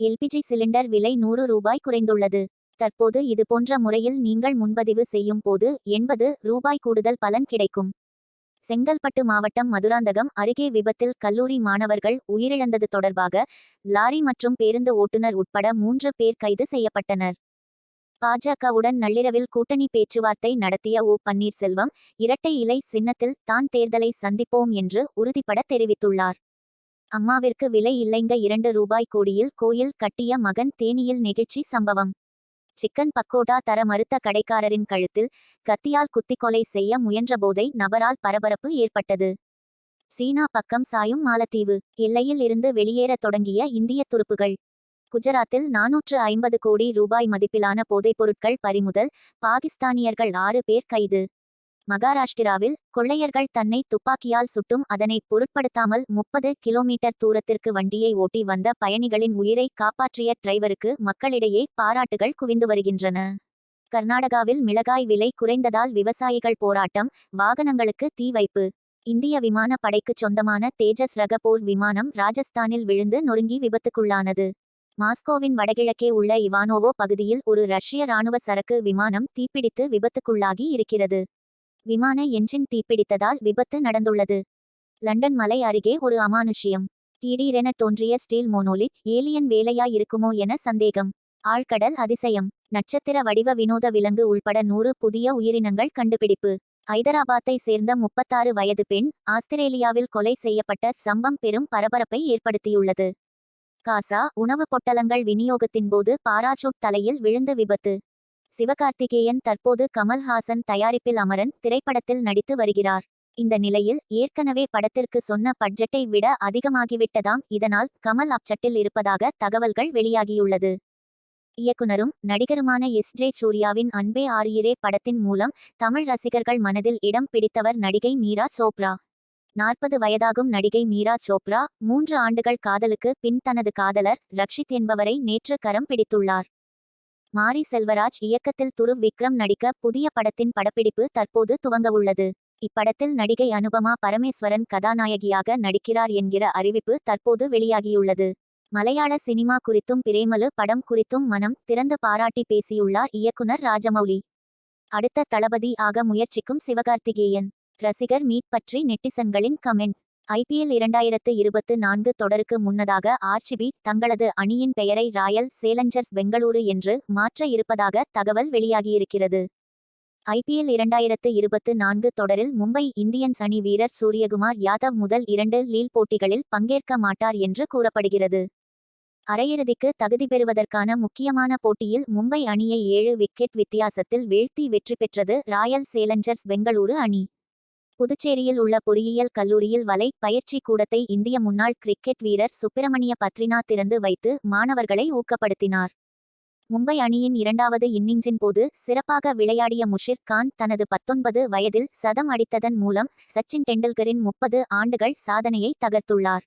LPG cylinder விலை நூறு ரூபாய் குறைந்துள்ளது. தற்போது இதுபோன்ற முறையில் நீங்கள் முன்பதிவு செய்யும் போது எண்பது ரூபாய் கூடுதல் பலன் கிடைக்கும். செங்கல்பட்டு மாவட்டம் மதுராந்தகம் அருகே விபத்தில் கல்லூரி மாணவர்கள் உயிரிழந்தது தொடர்பாக லாரி மற்றும் பேருந்து ஓட்டுநர் உட்பட மூன்று பேர் கைது செய்யப்பட்டனர். பாஜகவுடன் நள்ளிரவில் கூட்டணி பேச்சுவார்த்தை நடத்திய ஓ பன்னீர்செல்வம் இரட்டை இலை சின்னத்தில் தான் தேர்தலை சந்திப்போம் என்று உறுதிபட தெரிவித்துள்ளார். அம்மாவிற்கு விலை இல்லைங்க இரண்டு ரூபாய் கோடியில் கோயில் கட்டிய மகன் தேனியில் நெகிழ்ச்சி சம்பவம். சிக்கன் பக்கோடா தர மறுத்த கடைக்காரரின் கழுத்தில் கத்தியால் குத்திக் கொலை செய்ய முயன்றபோதை நபரால் பரபரப்பு ஏற்பட்டது. சீனா பக்கம் சாயும் மாலத்தீவு. எல்லையில் இருந்து வெளியேற தொடங்கிய இந்திய துருப்புகள். குஜராத்தில் நாநூற்று ஐம்பது கோடி ரூபாய் மதிப்பிலான போதைப் பொருட்கள் பறிமுதல். பாகிஸ்தானியர்கள் ஆறு பேர் கைது. மகாராஷ்டிராவில் கொள்ளையர்கள் தன்னை துப்பாக்கியால் சுட்டும் அதனை பொருட்படுத்தாமல் முப்பது கிலோமீட்டர் தூரத்திற்கு வண்டியை ஓட்டி வந்த பயணிகளின் உயிரை காப்பாற்றிய டிரைவருக்கு மக்களிடையே பாராட்டுகள் குவிந்து வருகின்றன. கர்நாடகாவில் மிளகாய் விலை குறைந்ததால் விவசாயிகள் போராட்டம் வாகனங்களுக்கு தீ வைப்பு. இந்திய விமான படைக்குச் சொந்தமான தேஜஸ் ரக போர் விமானம் ராஜஸ்தானில் விழுந்து நொறுங்கி விபத்துக்குள்ளானது. மாஸ்கோவின் வடகிழக்கே உள்ள இவானோவோ பகுதியில் ஒரு ரஷ்ய ராணுவ சரக்கு விமானம் தீப்பிடித்து விபத்துக்குள்ளாகி இருக்கிறது. விமான என்ஜின் தீப்பிடித்ததால் விபத்து நடந்துள்ளது. லண்டன் மலை அருகே ஒரு அமானுஷ்யம். திடீரென தோன்றிய ஸ்டீல் மோனோலித் ஏலியன் வேலையா இருக்குமோ என சந்தேகம். ஆழ்கடல் அதிசயம். நட்சத்திர வடிவ வினோத விலங்கு உள்பட நூறு புதிய உயிரினங்கள் கண்டுபிடிப்பு. ஐதராபாத்தை சேர்ந்த முப்பத்தாறு வயது பெண் ஆஸ்திரேலியாவில் கொலை செய்யப்பட்ட சம்பம் பெரும் பரபரப்பை ஏற்படுத்தியுள்ளது. காசா உணவு பொட்டலங்கள் விநியோகத்தின் போது பாராசூட் தலையில் விழுந்து விபத்து. சிவகார்த்திகேயன் தற்போது கமல்ஹாசன் தயாரிப்பில் அமரன் திரைப்படத்தில் நடித்து வருகிறார். இந்த நிலையில் ஏற்கனவே படத்திற்கு சொன்ன பட்ஜெட்டை விட அதிகமாகிவிட்டதாம். இதனால் கமல் அப்சட்டில் இருப்பதாக தகவல்கள் வெளியாகியுள்ளது. இயக்குனரும் நடிகருமான எஸ். ஜே. சூர்யாவின் அன்பே ஆரியரே படத்தின் மூலம் தமிழ் ரசிகர்கள் மனதில் இடம் பிடித்தவர் நடிகை மீரா சோப்ரா. நாற்பது வயதாகும் நடிகை மீரா சோப்ரா மூன்று ஆண்டுகள் காதலுக்கு பின் தனது காதலர் ரக்ஷித் என்பவரை நேற்று கரம் பிடித்துள்ளார். மாரி செல்வராஜ் இயக்கத்தில் துரு விக்ரம் நடிக்க புதிய படத்தின் படப்பிடிப்பு தற்போது துவங்கவுள்ளது. இப்படத்தில் நடிகை அனுபமா பரமேஸ்வரன் கதாநாயகியாக நடிக்கிறார் என்கிற அறிவிப்பு தற்போது வெளியாகியுள்ளது. மலையாள சினிமா குறித்தும் பிரேமலு படம் குறித்தும் மனம் திறந்து பாராட்டி பேசியுள்ளார் இயக்குனர் ராஜமௌலி. அடுத்த தளபதி ஆக முயற்சிக்கும் சிவகார்த்திகேயன். ரசிகர் மீட் பற்றி நெட்டிசன்களின் கமெண்ட். ஐபிஎல் இரண்டாயிரத்து இருபத்து நான்கு தொடருக்கு முன்னதாக ஆர்சிபி தங்களது அணியின் பெயரை ராயல் சேலஞ்சர்ஸ் பெங்களூரு என்று மாற்ற இருப்பதாக தகவல் வெளியாகியிருக்கிறது. ஐபிஎல் இரண்டாயிரத்து இருபத்து நான்கு தொடரில் மும்பை இந்தியன்ஸ் அணி வீரர் சூரியகுமார் யாதவ் முதல் இரண்டு லீல் போட்டிகளில் பங்கேற்க மாட்டார் என்று கூறப்படுகிறது. அரையிறுதிக்கு தகுதி பெறுவதற்கான முக்கியமான போட்டியில் மும்பை அணியை ஏழு விக்கெட் வித்தியாசத்தில் வீழ்த்தி வெற்றி பெற்றது ராயல் சேலஞ்சர்ஸ் பெங்களூரு அணி. புதுச்சேரியில் உள்ள பொறியியல் கல்லூரியில் வலை பயிற்சி கூடத்தை இந்திய முன்னாள் கிரிக்கெட் வீரர் சுப்பிரமணிய பத்ரினா திறந்து வைத்து மாணவர்களை ஊக்கப்படுத்தினார். மும்பை அணியின் இரண்டாவது இன்னிங்ஸின் போது சிறப்பாக விளையாடிய முஷிர் கான் தனது பத்தொன்பது வயதில் சதம் அடித்ததன் மூலம் சச்சின் டெண்டுல்கரின் முப்பது ஆண்டுகள் சாதனையை தகர்த்துள்ளார்.